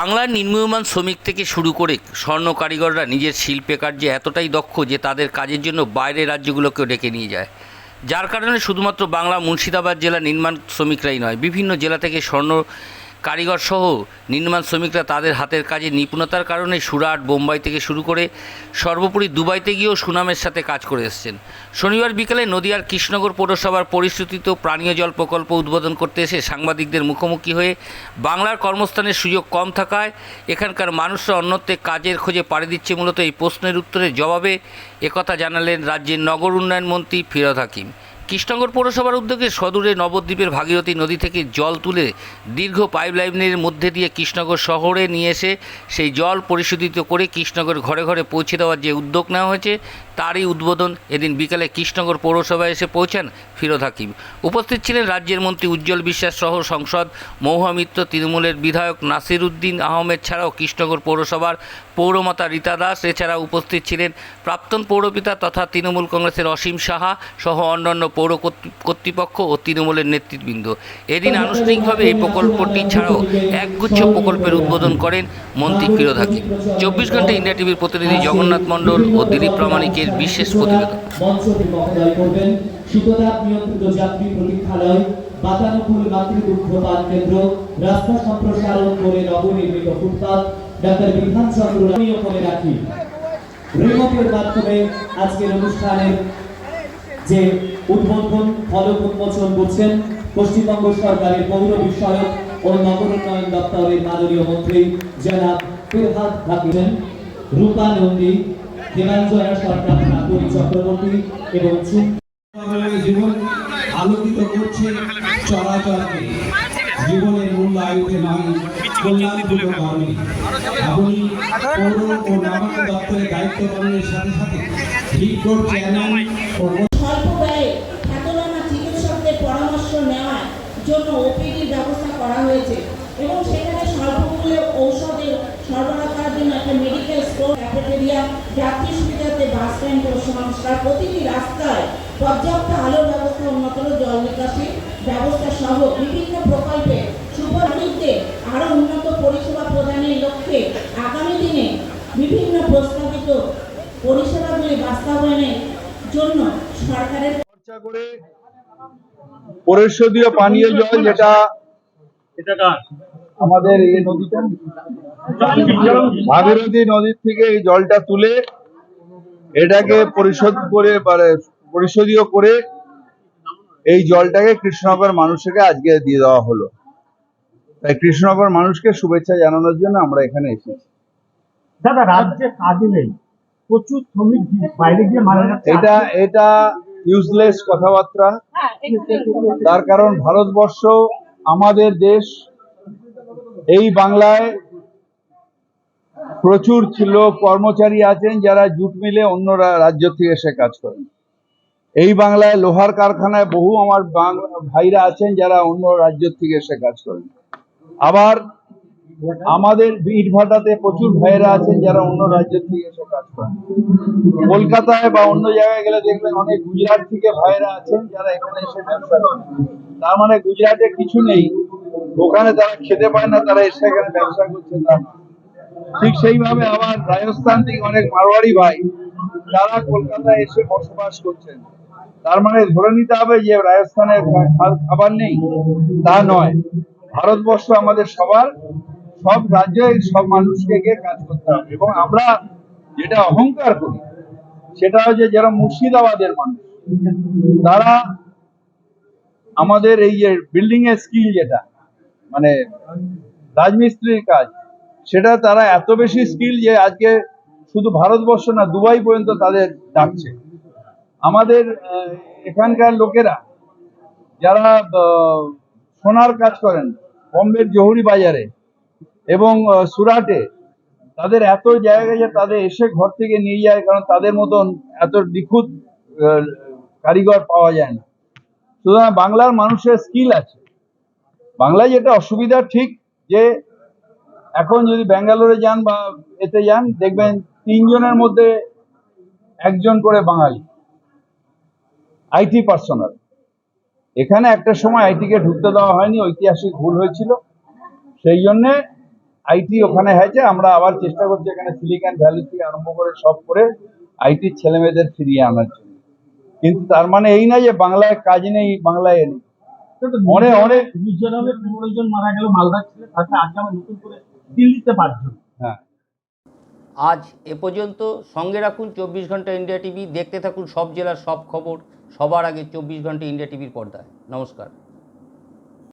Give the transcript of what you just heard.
বাংলার নির্মীয়মান শ্রমিক থেকে শুরু করে স্বর্ণ কারিগররা নিজের শিল্পে কার্যে এতটাই দক্ষ যে তাদের কাজের জন্য বাইরের রাজ্যগুলোকেও ডেকে নিয়ে যায়। যার কারণে শুধুমাত্র বাংলা মুর্শিদাবাদ জেলা নির্মাণ শ্রমিকরাই নয়, বিভিন্ন জেলা থেকে স্বর্ণ কারিগর সহ নির্মাণ শ্রমিকরা তাদের হাতের কাজে নিপুণতার কারণে সুরাট, বোম্বাই থেকে শুরু করে সর্বোপরি দুবাইতে গিয়েও সুনামের সাথে কাজ করে এসেছেন। শনিবার বিকালে নদিয়ার কৃষ্ণনগর পৌরসভার পরিস্থিতিত পানীয় জল প্রকল্প উদ্বোধন করতে এসে সাংবাদিকদের মুখোমুখি হয়ে বাংলার কর্মস্থানের সুযোগ কম থাকায় এখানকার মানুষরা অন্যত্রে কাজের খোঁজে পাড়ি দিচ্ছে মূলত এই প্রশ্নের উত্তরে জবাবে একথা জানালেন রাজ্যের নগর উন্নয়ন মন্ত্রী ফিরদ হাকিম। কৃষ্ণনগর পৌরসভার উদ্যোগে সদূরে নবদ্বীপের ভাগীরথী নদী থেকে জল তুলে দীর্ঘ পাইপলাইনের মধ্যে দিয়ে কৃষ্ণনগর শহরে নিয়ে এসে সেই জল পরিশোধিত করে কৃষ্ণনগর ঘরে ঘরে পৌঁছে দেওয়ার যে উদ্যোগ নেওয়া হয়েছে, তারই উদ্বোধন এদিন বিকালে কৃষ্ণনগর পৌরসভায় এসে পৌঁছান ফিরোদ হাকিম। উপস্থিত ছিলেন রাজ্যের মন্ত্রী উজ্জ্বল বিশ্বাস সহ সংসদ মৌহামিত্র তৃণমূলের বিধায়ক নাসির উদ্দিন আহমেদ ছাড়াও কৃষ্ণনগর পৌরসভার পৌরমাতা রীতা দাস এছাড়া উপস্থিত ছিলেন প্রাক্তন পৌরপিতা তথা তৃণমূল কংগ্রেসের অসীম সাহা সহ অন্যান্য পৌর কর্তৃপক্ষ ও তৃণমূলের নেতৃবৃন্দ এদিন আনুষ্ঠানিকভাবে এই প্রকল্পটি ছাড়াও একগুচ্ছ প্রকল্পের উদ্বোধন করেন মন্ত্রী ফিরোদ হাকিম চব্বিশ ঘণ্টা ইন্ডিয়া টিভির প্রতিনিধি জগন্নাথ মণ্ডল ও দিলীপ প্রামাণিকের বিশেষ প্রতিবেদন বাতানুকূল মাতৃদুগ্ধ পান কেন্দ্র রাস্তা সম্প্রসারণ করে নবনির্মিত ডাক্তার করে রাখি রিমোটের মাধ্যমে আজকের অনুষ্ঠানের যে উদ্বোধন ফলক উন্মোচন করছেন পশ্চিমবঙ্গ সরকারের পৌর বিষয়ক ও নগর উন্নয়ন দপ্তরের মাননীয় মন্ত্রী জনাব ফিরহাদ হাকিম, রূপা নন্দী দেবাঞ্জনা সরকার, নাগরী চক্রবর্তী এবং জীবন আলোকিত করছে চরাচরকে। জীবনের ও নগর দপ্তরের দায়িত্ব পালনের সাথে সাথে পরামর্শ নেওয়ার জন্য ওপিডির ব্যবস্থা করা হয়েছে এবং সেখানে স্বল্পমূল্যে ঔষধের সরবরাহ করার জন্য একটা মেডিকেল স্টোর ক্যাফেটেরিয়া যাত্রী সুবিধাতে বাস স্ট্যান্ড সংস্কার, প্রতিটি রাস্তায় পর্যাপ্ত আলোর ব্যবস্থা উন্নত জল নিকাশি ব্যবস্থা সহ বিভিন্ন প্রকল্পে শুভনাগরিকদের আরও উন্নত পরিষেবা প্রদানের লক্ষ্যে আগামী দিনে বিভিন্ন প্রস্তাবিত পরিষেবাগুলি বাস্তবায়নের জন্য সরকারের খরচা করে পরিশোধীয় পানীয় জল যেটা আমাদের এই নদীটা ভাগীরথী নদীর থেকে এই জলটা তুলে এটাকে পরিশোধ করে মানে পরিশোধীয় করে এই জলটাকে কৃষ্ণনগর মানুষকে আজকে দিয়ে দেওয়া হলো। তাই কৃষ্ণনগর মানুষকে শুভেচ্ছা জানানোর জন্য আমরা এখানে এসেছি। দাদা রাজ্যে কাজে নেই। প্রচুর শ্রমিক বাইরে গিয়ে মারা যাচ্ছে। এটা এটা ইউজলেস কথাবার্তা। তার কারণ ভারতবর্ষ, আমাদের দেশ, এই বাংলায় প্রচুর ছিল, কর্মচারী আছেন যারা জুট মিলে অন্য রাজ্য থেকে এসে কাজ করেন এই বাংলায় লোহার কারখানায় বহু আমার ভাইরা আছেন যারা অন্য রাজ্য থেকে এসে কাজ করেন। আবার আমাদের ইট ভাটাতে প্রচুর ভাইয়েরা আছেন যারা অন্য রাজ্য থেকে এসে কাজ করেন। কলকাতায় বা অন্য জায়গায় গেলে দেখবেন অনেক গুজরাট থেকে ভাইয়েরা আছেন যারা এখানে এসে ব্যবসা করেন। তার মানে গুজরাটে কিছু নেই, ওখানে তারা খেতে পায় না, তারা এসে এখানে ব্যবসা করছে, তা ঠিক সেইভাবে আবার রাজস্থান থেকে অনেক মারোয়ারি ভাই, তারা কলকাতায় এসে বসবাস করছেন। তার মানে ধরে নিতে হবে যে রাজস্থানের খাবার নেই, তা নয়। ভারতবর্ষ আমাদের সবার সব রাজ্যে সব মানুষকে গিয়ে কাজ করতে হবে। এবং আমরা যেটা অহংকার করি, সেটা হচ্ছে যারা মুর্শিদাবাদের মানুষ, তারা আমাদের এই যে বিল্ডিং এর স্কিল যেটা মানে রাজমিস্ত্রির কাজ, সেটা তারা এত বেশি স্কিল যে আজকে শুধু ভারতবর্ষ না, দুবাই পর্যন্ত তাদের ডাকছে। আমাদের এখানকার লোকেরা, যারা সোনার কাজ করেন, বম্বের জহুরি বাজারে এবং সুরাটে তাদের এত জায়গা যে তাদের এসে ঘর থেকে নিয়ে যায়, কারণ তাদের মতন এত নিখুঁত কারিগর পাওয়া যায় না। সুতরাং বাংলার মানুষের স্কিল আছে। বাংলায় যেটা অসুবিধা ঠিক যে, এখন যদি ব্যাঙ্গালোরে যান বা এতে যান, দেখবেন তিনজনের মধ্যে একজন করে বাঙালি। IT personal. এখানে একটা সময় আইটিকে ঢুকতে দেওয়া হয়নি, ঐতিহাসিক ভুল হয়েছিল। সেই জন্যে আইটি ওখানে হয়েছে আমরা আবার চেষ্টা করছি এখানে সিলিকন ভ্যালি থেকে আরম্ভ করে সব করে আইটির ছেলে মেয়েদের ফিরিয়ে আনার জন্য। কিন্তু তার মানে এই না যে বাংলায় কাজ নেই বাংলায় নেই। অনেক অনেক মিজোরামে পনেরো জন মারা গেল মালদার ছেলে তারপরে আজকে আমরা নতুন করে দিল্লিতে পাঁচজন। হ্যাঁ। আজ এ পর্যন্ত সঙ্গে রাখুন চব্বিশ ঘণ্টা ইন্ডিয়া টিভি দেখতে থাকুন সব জেলার সব খবর সবার আগে চব্বিশ ঘণ্টা ইন্ডিয়া টিভির পর্দায়। নমস্কার।